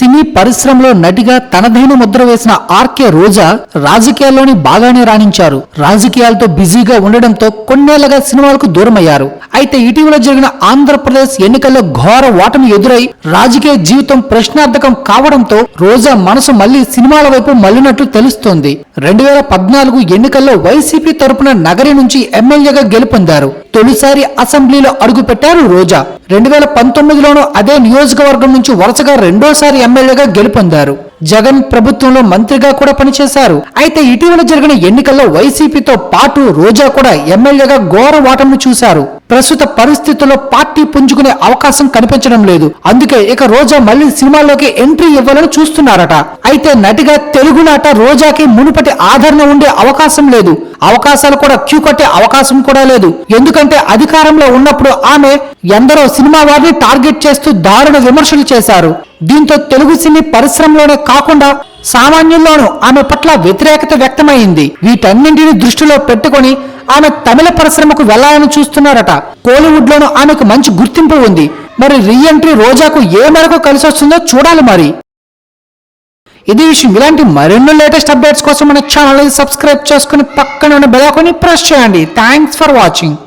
సినీ పరిశ్రమలో నటిగా తనదైన ముద్ర వేసిన ఆర్కే రోజా రాజకీయాల్లోని బాగానే రాణించారు. రాజకీయాలతో బిజీగా ఉండడంతో కొన్నేళ్ళగా సినిమాలకు దూరమయ్యారు. అయితే ఇటీవల జరిగిన ఆంధ్రప్రదేశ్ ఎన్నికల్లో ఘోర ఓటమి ఎదురై రాజకీయ జీవితం ప్రశ్నార్థకం కావడంతో రోజా మనసు మళ్ళీ సినిమాల వైపు మళ్ళినట్లు తెలుస్తోంది. రెండు వేల పద్నాలుగు ఎన్నికల్లో వైసీపీ తరపున నగరి నుంచి ఎమ్మెల్యేగా గెలుపొందారు. తొలిసారి అసెంబ్లీలో అడుగుపెట్టారు రోజా. రెండు వేల పంతొమ్మిదిలోనూ అదే నియోజకవర్గం నుంచి వరుసగా రెండోసారి ఎమ్మెల్యేగా గెలుపొందారు. జగన్ ప్రభుత్వంలో మంత్రిగా కూడా పనిచేశారు. అయితే ఇటీవల జరిగిన ఎన్నికల్లో వైసీపీతో పాటు రోజా కూడా ఎమ్మెల్యేగా ఘోర ఓటమిని చూశారు. ప్రస్తుత పరిస్థితుల్లో పార్టీ పుంజుకునే అవకాశం కనిపించడం లేదు. అందుకే ఇక రోజా మళ్ళీ సినిమాల్లోకి ఎంట్రీ ఇవ్వాలని చూస్తున్నారట. అయితే నటిగా తెలుగు నాట రోజాకి మునుపటి ఆదరణ ఉండే అవకాశం లేదు. అవకాశాలు కూడా క్యూ కట్టే అవకాశం కూడా లేదు. ఎందుకంటే అధికారంలో ఉన్నప్పుడు ఆమె ఎందరో సినిమా వారిని టార్గెట్ చేస్తూ దారుణ విమర్శలు చేశారు. దీంతో తెలుగు సినీ పరిశ్రమలోనే కాకుండా సామాన్యుల్లోనూ ఆమె పట్ల వ్యతిరేకత వ్యక్తమైంది. వీటన్నింటిని దృష్టిలో పెట్టుకొని ఆమె తమిళ పరిశ్రమకు వెళ్ళాలని చూస్తున్నారట. కోలీవుడ్ లోను ఆమెకు మంచి గుర్తింపు ఉంది. మరి రీఎంట్రీ రోజాకు ఏ మేరకు కలిసి వస్తుందో చూడాలి మరి. ఇది విషయం. ఇలాంటి మరెన్నో లేటెస్ట్ అప్డేట్స్ కోసం మన ఛానల్ సబ్స్క్రైబ్ చేసుకుని పక్కన ఉన్న బెల్ ఐకాన్ని ప్రెస్ చేయండి. Thanks for watching.